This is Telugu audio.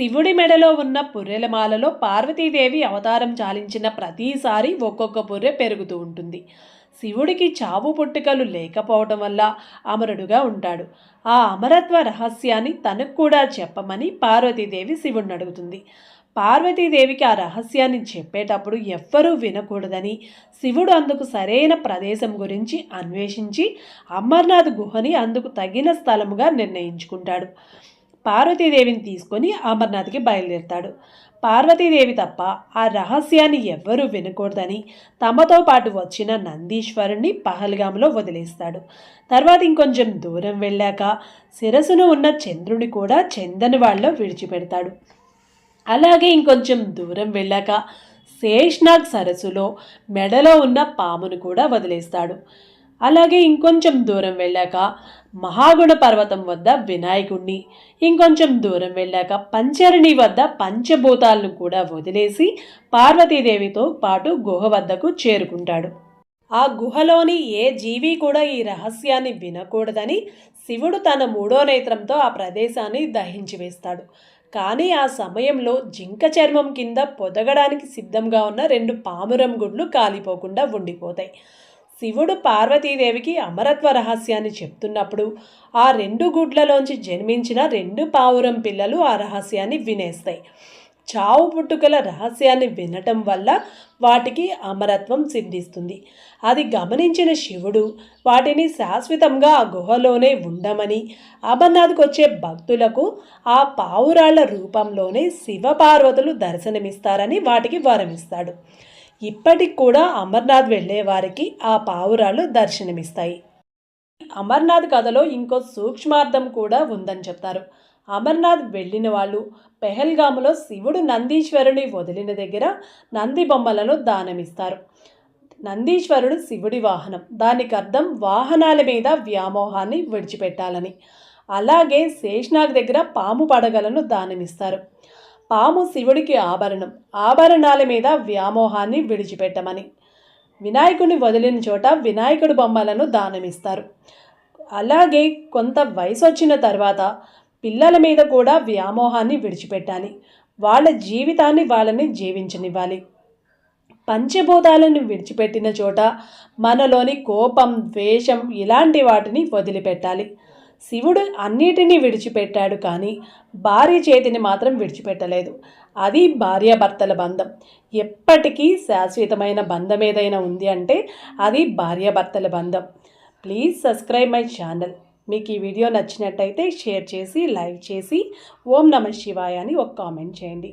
శివుడి మెడలో ఉన్న పుర్రెలమాలలో పార్వతీదేవి అవతారం చాలించిన ప్రతిసారి ఒక్కొక్క పుర్రె పెరుగుతూ ఉంటుంది. శివుడికి చావు పుట్టుకలు లేకపోవటం వల్ల అమరుడుగా ఉంటాడు. ఆ అమరత్వ రహస్యాన్ని తనకు కూడా చెప్పమని పార్వతీదేవి శివుడిని అడుగుతుంది. పార్వతీదేవికి ఆ రహస్యాన్ని చెప్పేటప్పుడు ఎవ్వరూ వినకూడదని శివుడు అందుకు సరైన ప్రదేశం గురించి అన్వేషించి అమర్నాథ్ గుహని అందుకు తగిన స్థలముగా నిర్ణయించుకుంటాడు. పార్వతీదేవిని తీసుకొని అమర్నాథ్కి బయలుదేరుతాడు. పార్వతీదేవి తప్ప ఆ రహస్యాన్ని ఎవ్వరూ వినకూడదని తమతో పాటు వచ్చిన నందీశ్వరుణ్ణి పహల్గాంలో వదిలేస్తాడు. తర్వాత ఇంకొంచెం దూరం వెళ్ళాక శిరసును ఉన్న చంద్రుని కూడా చందనవాడలో విడిచిపెడతాడు. అలాగే ఇంకొంచెం దూరం వెళ్ళాక శేష్నాగ్ సరస్సులో మెడలో ఉన్న పామును కూడా వదిలేస్తాడు. అలాగే ఇంకొంచెం దూరం వెళ్ళాక మహాగుణ పర్వతం వద్ద వినాయకుణ్ణి ఇంకొంచెం దూరం వెళ్ళాక పంచరణి వద్ద పంచభూతాలను కూడా వదిలేసి పార్వతీదేవితో పాటు గుహ వద్దకు చేరుకుంటాడు. ఆ గుహలోని ఏ జీవి కూడా ఈ రహస్యాన్ని వినకూడదని శివుడు తన మూడో నేత్రంతో ఆ ప్రదేశాన్ని దహించి వేస్తాడు. కానీ ఆ సమయంలో జింక చర్మం కింద పొదగడానికి సిద్ధంగా ఉన్న రెండు పామురం గుడ్లు కాలిపోకుండా ఉండిపోతాయి. శివుడు పార్వతీదేవికి అమరత్వ రహస్యాన్ని చెప్తున్నప్పుడు ఆ రెండు గుడ్లలోంచి జన్మించిన రెండు పావురం పిల్లలు ఆ రహస్యాన్ని వినేస్తాయి. చావు పుట్టుకల రహస్యాన్ని వినటం వల్ల వాటికి అమరత్వం సిద్ధిస్తుంది. అది గమనించిన శివుడు వాటిని శాశ్వతంగా ఆ గుహలోనే ఉండమని అమర్నాథ్కి వచ్చే భక్తులకు ఆ పావురాళ్ళ రూపంలోనే శివపార్వతులు దర్శనమిస్తారని వాటికి వరమిస్తాడు. ఇప్పటికి కూడా అమర్నాథ్ వెళ్ళే వారికి ఆ పావురాలు దర్శనమిస్తాయి. అమర్నాథ్ కథలో ఇంకో సూక్ష్మార్థం కూడా ఉందని చెప్తారు. అమర్నాథ్ వెళ్ళిన వాళ్ళు పెహల్గాములో శివుడు నందీశ్వరుని వదిలిన దగ్గర నంది బొమ్మలను దానమిస్తారు. నందీశ్వరుడు శివుడి వాహనం. దానికి అర్థం వాహనాల మీద వ్యామోహాన్ని విడిచిపెట్టాలని. అలాగే శేషనాగ్ దగ్గర పాము పడగలను దానమిస్తారు. పాము శివుడికి ఆభరణం. ఆభరణాల మీద వ్యామోహాన్ని విడిచిపెట్టమని. వినాయకుని వదిలిన చోట వినాయకుడి బొమ్మలను దానమిస్తారు. అలాగే కొంత వయసు వచ్చిన తర్వాత పిల్లల మీద కూడా వ్యామోహాన్ని విడిచిపెట్టాలి. వాళ్ళ జీవితాన్ని వాళ్ళని జీవించనివ్వాలి. పంచభూతాలను విడిచిపెట్టిన చోట మనలోని కోపం ద్వేషం ఇలాంటి వాటిని వదిలిపెట్టాలి. శివుడు అన్నిటినీ విడిచిపెట్టాడు కానీ భార్య చేతిని మాత్రం విడిచిపెట్టలేదు. అది భార్యాభర్తల బంధం. ఎప్పటికీ శాశ్వతమైన బంధం ఏదైనా ఉంది అంటే అది భార్యాభర్తల బంధం. Please subscribe my channel. మీకు ఈ వీడియో నచ్చినట్టయితే షేర్ చేసి లైక్ చేసి ఓం నమ శివాయ అని ఒక కామెంట్ చేయండి.